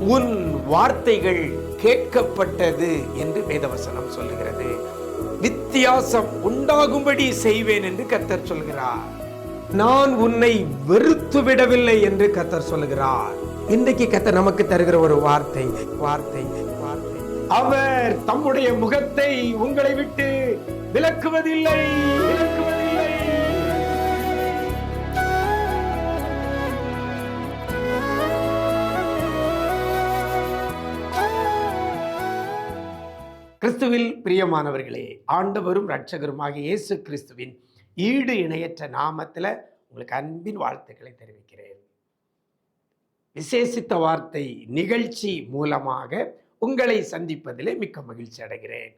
உன் வார்த்தைகள் கேட்கப்பட்டது என்று வேதவசனம் சொல்லுகிறது. வித்தியாசம் உண்டாகும்படி செய்வேன் என்று கத்தர் சொல்கிறார். நான் உன்னை வெறுத்து விடவில்லை என்று கத்தர் சொல்லுகிறார். இன்றைக்கு கத்தர் நமக்கு தருகிற ஒரு வார்த்தை வார்த்தை வார்த்தை. அவர் தம்முடைய முகத்தை உங்களை விட்டு விலக்குவதில்லை விலக்குவதில்லை. கிறிஸ்துவில் பிரியமானவர்களே ஆண்டவரும் இரட்சகருமாக இயேசு கிறிஸ்துவின் ஈடு இணையற்ற நாமத்தில் உங்களுக்கு அன்பின் வாழ்த்துக்களை தெரிவிக்கிறேன். விசேஷித்த வார்த்தை நிகழ்ச்சி மூலமாக உங்களை சந்திப்பதிலே மிக்க மகிழ்ச்சி அடைகிறேன்.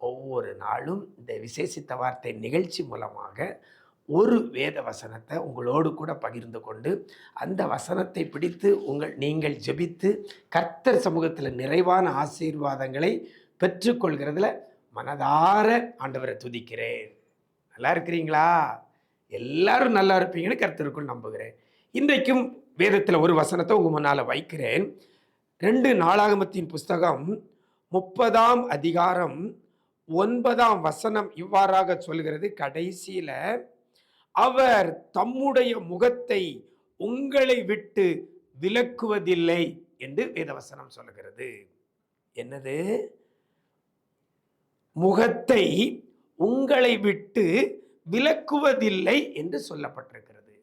ஒவ்வொரு நாளும் இந்த விசேஷித்த வார்த்தை நிகழ்ச்சி மூலமாக ஒரு வேத வசனத்தை உங்களோடு கூட பகிர்ந்து கொண்டு அந்த வசனத்தை பிடித்து உங்கள் நீங்கள் ஜெபித்து கர்த்தர் சமூகத்தில் நிறைவான ஆசீர்வாதங்களை பெற்றுக்கொள்கிறதுல மனதார ஆண்டவரை துதிக்கிறேன். நல்லா இருக்கிறீங்களா? எல்லாரும் நல்லா இருப்பீங்கன்னு கருத்திற்குள் நம்புகிறேன். இன்றைக்கும் வேதத்தில் ஒரு வசனத்தை உங்கள் முன்னால் வைக்கிறேன். ரெண்டு நாளாகமத்தின் புஸ்தகம் முப்பதாம் அதிகாரம் ஒன்பதாம் வசனம் இவ்வாறாக சொல்கிறது. கடைசியில் அவர் தம்முடைய முகத்தை உங்களை விட்டு விலக்குவதில்லை என்று வேதவசனம் சொல்லுகிறது என்னது? முகத்தை உங்களை விட்டு விலக்குவதில்லை என்று சொல்லப்பட்டிருக்கிறது.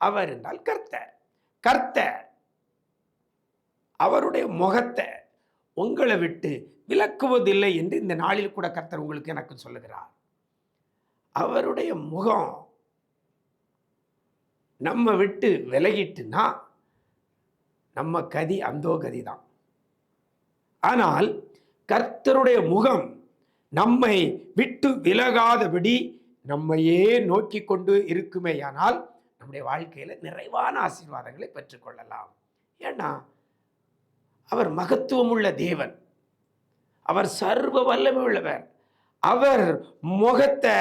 அவர் என்றால் கர்த்தர். கர்த்தர் அவருடைய முகத்தை உங்களை விட்டு விலக்குவதில்லை என்று இந்த நாளில் கூட கர்த்தர் உங்களுக்கு எனக்கு சொல்லுகிறார். அவருடைய முகம் நம்ம விட்டு விலகிட்டுனா நம்ம கதி அந்தோ கதி தான் ஆனால் கர்த்தருடைய முகம் நம்மை விட்டு விலகாதபடி நம்மையே நோக்கி கொண்டு இருக்குமேயானால் நம்முடைய வாழ்க்கையில் நிறைவான ஆசீர்வாதங்களை பெற்றுக்கொள்ளலாம். ஏன்னா அவர் மகத்துவமுள்ள தேவன். அவர் சர்வ வல்லமை உள்ளவர் அவர் முகத்தை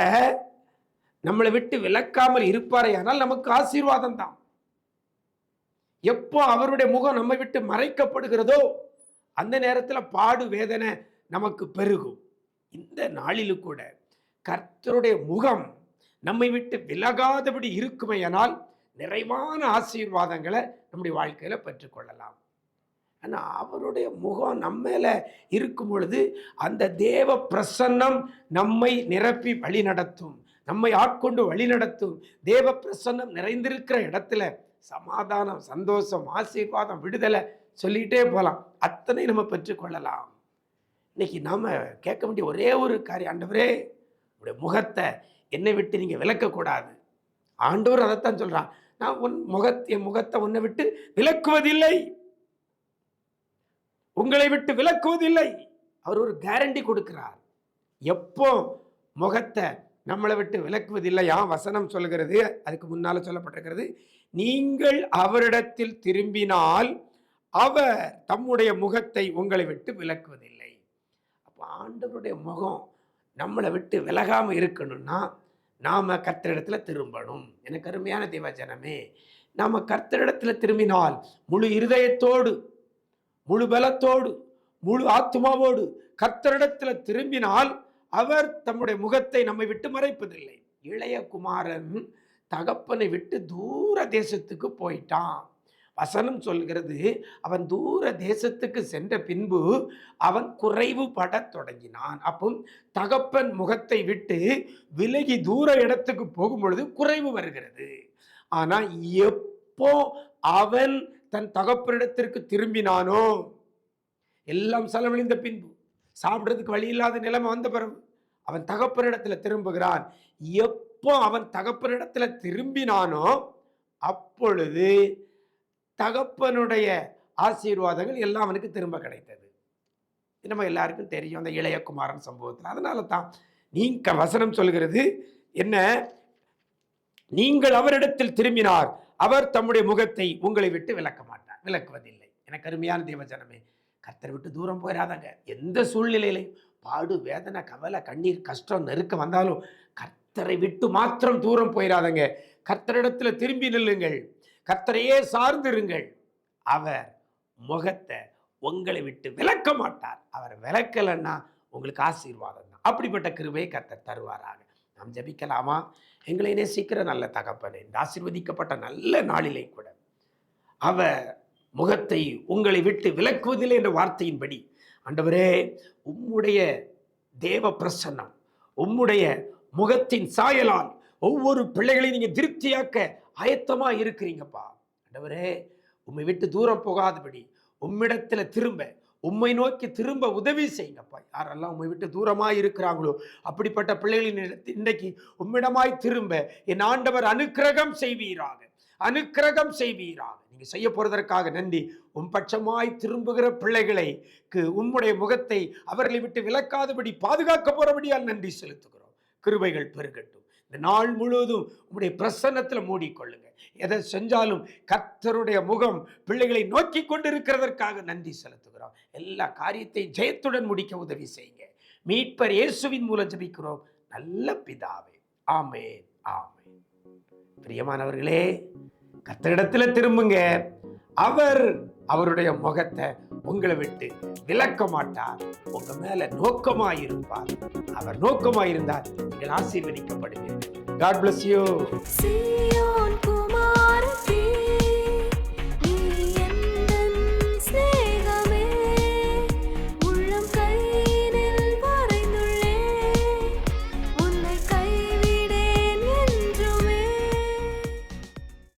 நம்மளை விட்டு விலக்காமல் இருப்பாரையானால் நமக்கு ஆசீர்வாதம் தான். எப்போ அவருடைய முகம் நம்மை விட்டு மறைக்கப்படுகிறதோ அந்த நேரத்தில் பாடு வேதனை நமக்கு பெருகும். இந்த நாளிலு கூட கர்த்தருடைய முகம் நம்மை விட்டு விலகாதபடி இருக்குமையானால் நிறைவான ஆசீர்வாதங்களை நம்முடைய வாழ்க்கையில் பெற்றுக்கொள்ளலாம். ஆனால் அவருடைய முகம் நம்ம மேலே இருக்கும் பொழுது அந்த தேவ பிரசன்னம் நம்மை நிரப்பி வழி நடத்தும் நம்மை ஆட்கொண்டு வழி நடத்தும். தேவ பிரசன்னம் நிறைந்திருக்கிற இடத்துல சமாதானம் சந்தோஷம் ஆசீர்வாதம் விடுதலை சொல்லிகிட்டே போகலாம். அத்தனை நம்ம பெற்றுக்கொள்ளலாம். இன்னைக்கு நாம் கேட்க வேண்டிய ஒரே ஒரு காரியம் ஆண்டவரே உடைய முகத்தை என்னை விட்டு நீங்கள் விலக்கக்கூடாது. ஆண்டவர் அதைத்தான் சொல்கிறான் நான் உன் முகத்தை என் முகத்தை உன்னை விட்டு விலக்குவதில்லை. உங்களை விட்டு விலக்குவதில்லை. அவர் ஒரு கேரண்டி கொடுக்கிறார். எப்போ முகத்தை நம்மளை விட்டு விலக்குவதில்லையா வசனம் சொல்கிறது அதுக்கு முன்னால் சொல்லப்பட்டிருக்கிறது. நீங்கள் அவரிடத்தில் திரும்பினால் அவர் தம்முடைய முகத்தை உங்களை விட்டு விலக்குவதில்லை. ஆண்டவருடைய முகம் நம்மளை விட்டு விலகாமல் இருக்கணும்னா நாம் கர்த்தரிடத்தில் திரும்பணும். எனக்கு அருமையான தேவஜனமே நாம் கர்த்தரிடத்தில் திரும்பினால் முழு இருதயத்தோடு முழு பலத்தோடு முழு ஆத்மாவோடு கர்த்தரிடத்தில் திரும்பினால் அவர் தம்முடைய முகத்தை நம்மை விட்டு மறைப்பதில்லை. இளைய குமாரன் தகப்பனை விட்டு தூர தேசத்துக்கு போயிட்டான். வசனம் சொல்கிறது அவன் தூர தேசத்துக்கு சென்ற பின்பு அவன் குறைவுபட தொடங்கினான். அப்போ தகப்பன் முகத்தை விட்டு விலகி தூர இடத்துக்கு போகும் பொழுது குறைவு வருகிறது. ஆனால் எப்போ அவன் தன் தகப்பனிடத்திற்கு திரும்பினானோ எல்லாம் செலவழிந்த பின்பு சாப்பிட்றதுக்கு வழி இல்லாத நிலைமை வந்த பிறகு அவன் தகப்பனிடத்தில் திரும்புகிறான். எப்போ அவன் தகப்பனிடத்தில் திரும்பினானோ அப்பொழுது தகப்பனுடைய ஆசீர்வாதங்கள் எல்லாம் அவனுக்கு திரும்ப கிடைத்தது. நம்ம எல்லாருக்கும் தெரியும் அந்த இளையகுமாரன் சம்பவத்தில். அதனால தான் நீங்க வசனம் சொல்கிறது என்ன? நீங்கள் அவரிடத்தில் திரும்பினார். அவர் தம்முடைய முகத்தை உங்களை விட்டு விளக்க மாட்டார். விளக்குவதில்லை எனக்கு அருமையான தேவஜனமே கத்தர் விட்டு தூரம் போயிடாதாங்க எந்த சூழ்நிலையிலையும் பாடு வேதனை கவலை கண்ணீர் கஷ்டம் நெருக்கம் வந்தாலும் கர்த்தரை விட்டு மாத்திரம் தூரம் போயிடாதங்க கர்த்தரிடத்துல திரும்பி நில்லுங்கள். கர்த்தரையே சார்ந்திருங்கள். அவர் முகத்தை உங்களை விட்டு விலக்க மாட்டார். அவர் விளக்கலைன்னா உங்களுக்கு ஆசீர்வாதம் தான். அப்படிப்பட்ட கிருபையை கர்த்தர் தருவாராக. நாம் ஜெபிக்கலாமா? எங்களை நேசிக்கிற நல்ல தகப்பனே இந்த ஆசீர்வதிக்கப்பட்ட நல்ல நாளிலே கூட அவர் முகத்தை உங்களை விட்டு விலக்குவதில்லை என்ற வார்த்தையின்படி ஆண்டவரே உம்முடைய தேவ பிரசன்னம் உம்முடைய முகத்தின் சாயலால் ஒவ்வொரு பிள்ளைகளையும் நீங்கள் திருப்தியாக்க ஆயத்தமாக இருக்கிறீங்கப்பா. ஆண்டவரே உம்மை விட்டு தூரம் போகாதபடி உம்மிடத்தில் திரும்ப உம்மை நோக்கி திரும்ப உதவி செய்யுங்கப்பா. யாரெல்லாம் உண்மை விட்டு தூரமாக இருக்கிறாங்களோ அப்படிப்பட்ட பிள்ளைகளின் இன்றைக்கு உம்மிடமாய் திரும்ப என் ஆண்டவர் அனுக்கிரகம் செய்வீராக. அனுக்கிரகம் செய்வீராக. நீங்க செய்ய போறதற்காக நன்றி. உம் பட்சமாய் திரும்புகிற பிள்ளைகளைக்கு உம்முடைய முகத்தை அவர்களை விட்டு விலக்காதபடி பாதுகாக்க போறபடியால் நன்றி செலுத்துகிறோம். கிருபைகள் பெருகட்டும். இந்த நாள் முழுவதும் உங்களுடைய பிரசன்னத்துல மூடிக்கொள்ளுங்க. எதை செஞ்சாலும் கர்த்தருடைய முகம் பிள்ளைகளை நோக்கி கொண்டிருக்கிறதற்காக நன்றி செலுத்துகிறோம். எல்லா காரியத்தையும் ஜெயத்துடன் முடிக்க உதவி செய்யுங்க. மீட்பர் இயேசுவின் மூலம் ஜபிக்கிறோம். நல்ல பிதாவே. ஆமேன். ஆமேன். பிரியமானவர்களே கத்தரிடத்தில் திரும்புங்க. அவர் அவருடைய முகத்தை உங்களை விட்டு விலக்க மாட்டார் உங்க மேல நோக்கமாயிருப்பார். அவர் நோக்கமாயிருந்தால் நீங்கள் ஆசீர்வதிக்கப்படுவீர்கள். God bless you